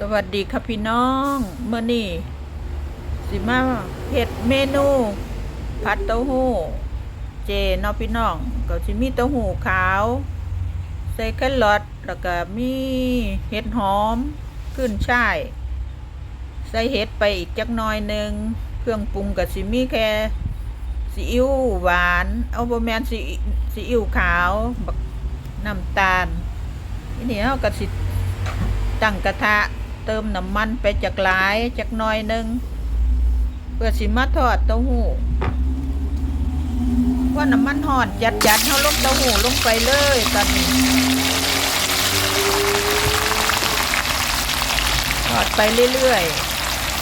สวัสดีครับพี่น้องเมื่อนี่สิมาเฮ็ดเมนูผัดเต้าหู้ เจเนาะพี่น้องก็สิมีเต้าหู้ขาว ใส่แครอทแล้วก็มีเห็ดหอมขึ้นช่าย ใส่เห็ดไปอีกจักหน่อยหนึ่งเครื่องปรุงก็สิมีแค่ซีอิ๊วหวานเอาบ่แมนซีซีอิ๊วขาวน้ำตาลทีนี้เฮาก็สิตั้งกระทะ เติมน้ำมันไปจากหลายจากน้อยหนึ่งเพื่อสิมาทอดเต้าหู้ว่าน้ำมันหอดยัดยัดเท่าลงเต้าหู้ลงไปเลยตอนนี้ทอดไปเรื่อย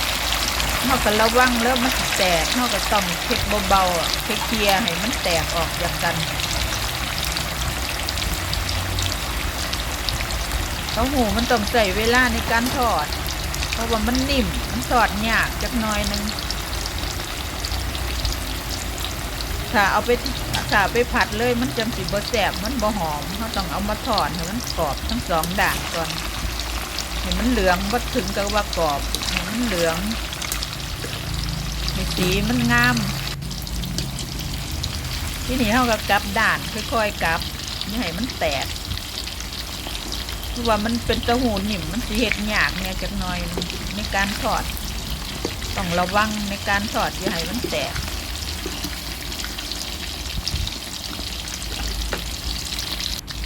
ๆเฮาก็ระวังแล้วมันแตกเฮาก็ต้องเช็ดเบาๆเคลียร์ให้มันแตกออกจากกัน เต้าหู้มันต้องใส่เวลาในการทอด เพราะว่ามันนิ่ม มันทอดยากจักหน่อยหนึงถ้าเอาไปถ้าไปผัดเลยมันจังสิบ่แซ่บมันบ่หอมเขาต้องเอามาทอดให้มันกรอบทั้งสองด่านก่อนให้มันเหลืองบ่ถึงกับว่ากรอบให้มันเหลืองสีมันงาม ที่นี่เขาก็กลับด่านค่อยๆกลับไม่ให้มันแตก คือว่ามันเป็นต้าหู้นิ่มมันสิเฮ็ดหยากเนี่ยจักหน่อยในการทอดต้องระวังในการทอดอย่าให้มันแตก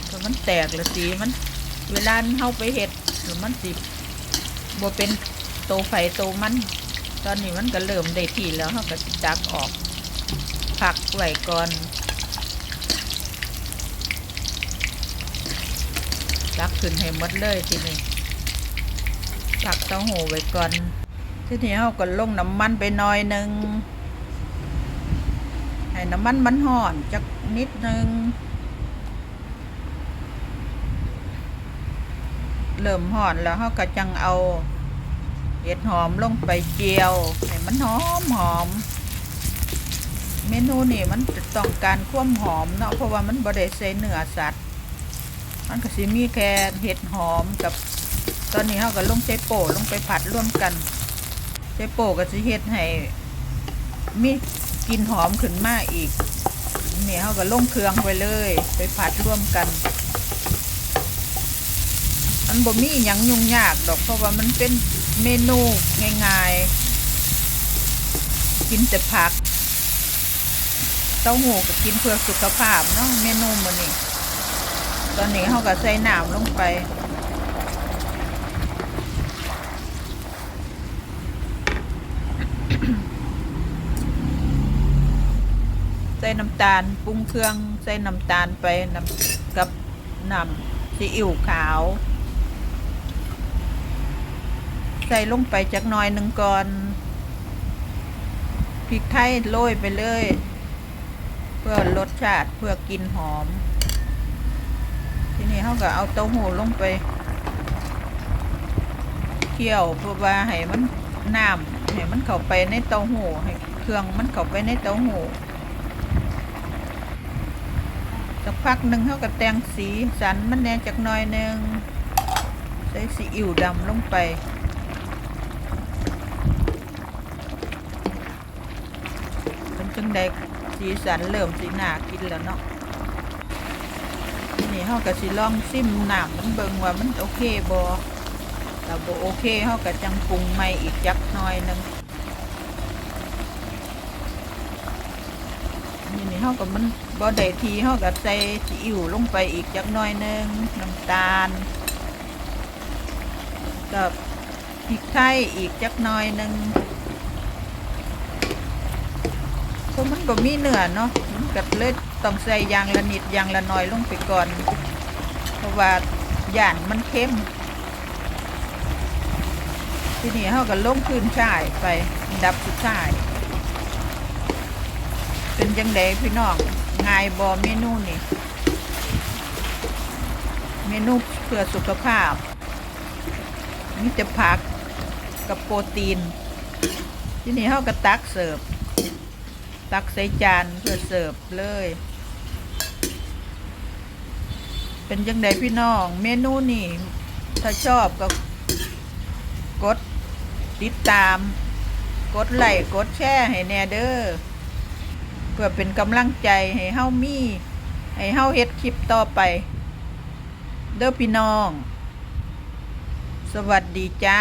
ถ้ามันแตกแล้วสีมัน เวลาเฮาไปเฮ็ดหรือมันสิบ่เป็นโตไฟโตมัน ตอนนี้มันก็เริ่มได้ทีแล้วเฮาก็สิตักออกพักไว้ก่อน ตักขึ้นให้หมดเลยทีนี้ตักเต้าหู้ไว้ก่อน ทีนี้เราก็ลงน้ำมันไปหน่อยหนึ่งให้น้ำมันมันห่อนจักนิดหนึ่งเริ่มห่อนแล้วเราก็จังเอาเห็ดหอมลงไปเจียวให้มันหอมหอม เมนูนี่มันต้องการความหอมเนาะเพราะว่ามันบ่ได้ใส่เนื้อสัตว์ มันก็สิมีแค่เห็ดหอมกับ ตอนนี้เขาก็ลงเจโป้ลงไปผัดร่วมกันเจโป้ก็สิเฮ็ดให้มีกลินหอมขึ้นมาอีกเนี่ยเขาก็ลงเครื่องไปเลย ไปผัดร่วมกันมันบ่มีหยังยุ่งยากดอกเพราะว่ามันเป็นเมนูง่ายๆ กินแต่ผัก เต้าหู้ก็กินเพื่อสุขภาพเนาะเมนูมื้อนี้ ตอนนี้เขาก็ใส่น้ำลงไป ใส่น้ำตาลปรุงเครื่อง ใส่น้ำตาลไปน้ำกับน้ำซีอิ๊วขาว ใส่ลงไปจักหน่อยหนึ่งก่อนพริกไทยโรยไปเลย เพื่อรสชาติเพื่อกินหอม ทีนี้เขาก็เอาเต้าหู้ลงไปเคี่ยวเพื่อว่าให้มันน้ำให้มันเข้าไปในเต้าหู้ให้เครื่องมันเข้าไปในเต้าหู้สักพักหนึ่งเขาก็แต่งสีสันมันแน่จักหน่อยหนึ่งใส่ซีอิ๊วดำลงไปเป็นจังใดสีสันเริ่มสีหนากินแล้วเนาะ นี้เฮาก็สิลองซิมน้ำมันเบิ่งว่ามันโอเคบ่ถ้าบ่โอเคเฮาก็จังปรุงใหม่อีกจักหน่อยหนึงนี่นี่เฮาก็มันบ่ได้ทีเฮาก็ใส่ซีอิ๊วลงไปอีกจักหน่อยหนึงน้ำตาลกับพริกไทยอีกจักหน่อยหนึงเพราะมันบ่มีเนื้อเนาะมันก็เลย ต้องใส่ย่างละนิดย่างละหน่อยลงไปก่อน เพราะว่าย่านมันเข้ม ทีนี้เขาก็ลงพื้นช่ายไปดับสุดท้าย เป็นจังไดพี่น้องง่ายบอเมนูนี่เมนูเพื่อสุขภาพมีแต่ผักกับโปรตีน ทีนี้เขาก็ตักเสิร์ฟ ตักใส่จานเพื่อเสิร์ฟเลย เป็นจังไดพี่น้อง เมนูนี่ ถ้าชอบก็กดติดตาม กดไลค์กดแชร์ให้แน่เด้อเพื่อเป็นกำลังใจให้เฮามีให้เฮาเฮ็ดคลิปต่อไป เด้อพี่น้อง สวัสดีจ้า